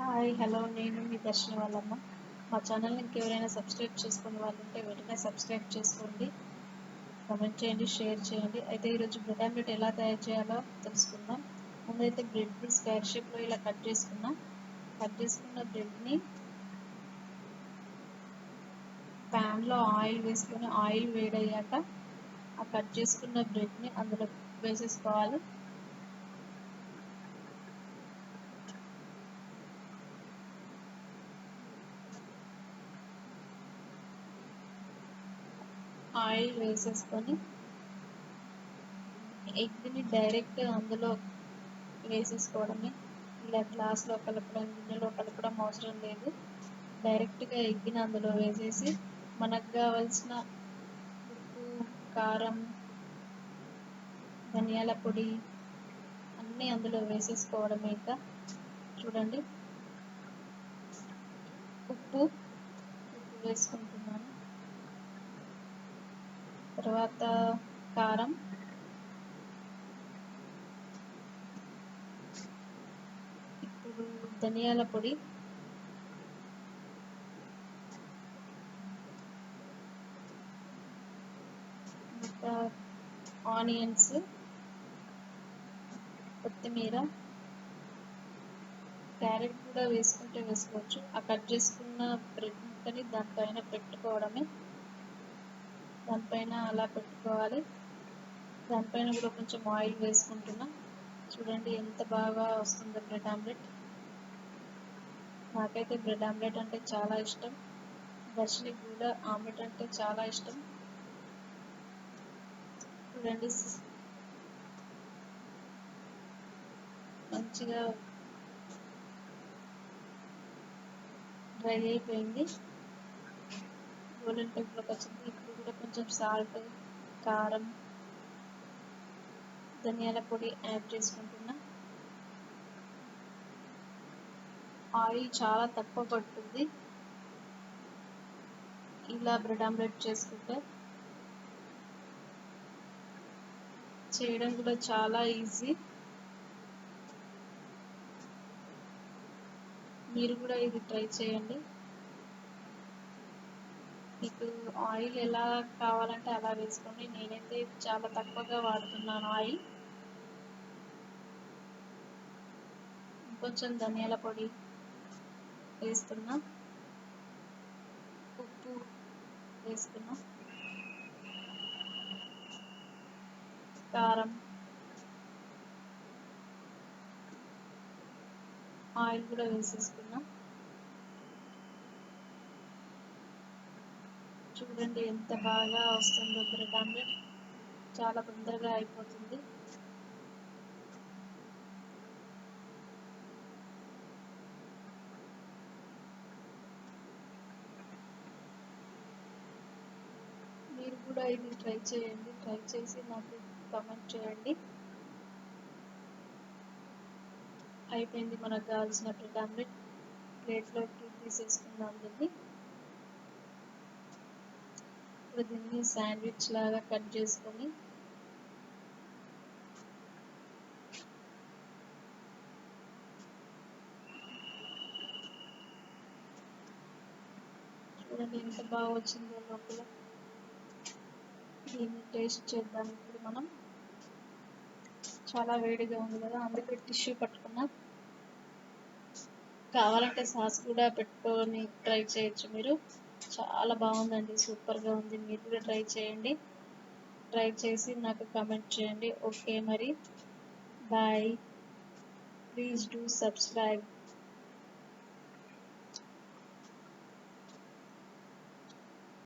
Hi hello నేను మీ దర్శన వాళ్ళమ్మ. మా ఛానల్ని ఇంకెవరైనా సబ్స్క్రైబ్ చేసుకున్న వాళ్ళు ఉంటే వెంటనే సబ్స్క్రైబ్ చేసుకోండి కమెంట్ చేయండి షేర్ చేయండి. అయితే ఈరోజు బ్రెడ్ ఆమ్లెట్ ఎలా తయారు చేయాలో తెలుసుకుందాం. ముందైతే బ్రెడ్ని స్క్వేర్ షేప్లో ఇలా కట్ చేసుకున్నాం. కట్ చేసుకున్న బ్రెడ్ని ప్యాన్లో ఆయిల్ వేసుకొని ఆయిల్ వేడయ్యాక ఆ కట్ చేసుకున్న బ్రెడ్ని అందులో వేసేసుకోవాలి. ఆయిల్ వేసేసుకొని ఎగ్ని డైరెక్ట్ అందులో వేసేసుకోవడమే. ఇలా గ్లాస్లో కలపడం గిన్నెలో కలపడం అవసరం లేదు. డైరెక్ట్గా ఎగ్ని అందులో వేసేసి మనకు కావాల్సిన ఉప్పు కారం ధనియాల పొడి అన్నీ అందులో వేసేసుకోవడమే ఇంకా. చూడండి. ఉప్పు ఉప్పు వేసుకుంటున్నాను. తర్వాత కారం. ఇప్పుడు ధనియాల పొడి. ఇంకా ఆనియన్స్ కొత్తిమీర. క్యారెట్ కూడా వేసుకుంటే వేసుకోవచ్చు. ఆ కట్ చేసుకున్న బ్రెడ్ ముక్కని దానిపైన పెట్టుకోవడమే. దానిపైన అలా పెట్టుకోవాలి. దానిపైన కూడా కొంచెం ఆయిల్ వేసుకుంటున్నా. చూడండి ఎంత బాగా వస్తుందో బ్రెడ్ ఆమ్లెట్. నాకైతే బ్రెడ్ ఆమ్లెట్ అంటే చాలా ఇష్టం. దర్శనికి కూడా ఆమ్లెట్ అంటే చాలా ఇష్టం. చూడండి మంచిగా డ్రై అయిపోయింది. గోల్డెన్ టైప్లోకి వచ్చింది ఇప్పుడు కూడా కొంచెం సాల్ట్ కారం ధనియాల పొడి యాడ్ చేసుకుంటున్నా. ఆయిల్ చాలా తక్కువ పడుతుంది. ఇలా బ్రెడ్ ఆమ్లెట్ చేసుకుంటే చేయడం కూడా చాలా ఈజీ. మీరు కూడా ఇది ట్రై చేయండి. మీకు ఆయిల్ ఎలా కావాలంటే అలా వేసుకోండి. నేనైతే చాలా తక్కువగా వాడుతున్నాను ఆయిల్. కొంచెం ధనియాల పొడి వేస్తున్నా. ఉప్పు వేస్తున్నా. కారం. ఆయిల్ కూడా వేసేసుకున్నా. చూడండి ఎంత బాగా వస్తుందో బ్రెడ్ ఆమ్లెట్ చాలా తొందరగా అయిపోతుంది. మీరు కూడా ఇది ట్రై చేయండి. ట్రై చేసి నాకు కమెంట్ చేయండి. అయిపోయింది మనకు కావాల్సిన బ్రెడ్ ఆమ్లెట్ ప్లేట్లోకి తీసేసుకుందాం దీన్ని ఇప్పుడు దీన్ని శాండ్విచ్ లాగా కట్ చేసుకొని చూడండి ఎంత బాగా వచ్చిందో లోపల. దీన్ని టేస్ట్ చేద్దాం ఇప్పుడు మనం. చాలా వేడిగా ఉంది కదా అందుకే టిష్యూ పట్టుకున్నా. కావాలంటే సాస్ కూడా పెట్టుకొని ట్రై చేయొచ్చు మీరు. చాలా బాగుందండి. సూపర్గా ఉంది. మీరు కూడా ట్రై చేయండి. ట్రై చేసి నాకు కమెంట్ చేయండి. ఓకే మరి. బాయ్. Please do subscribe.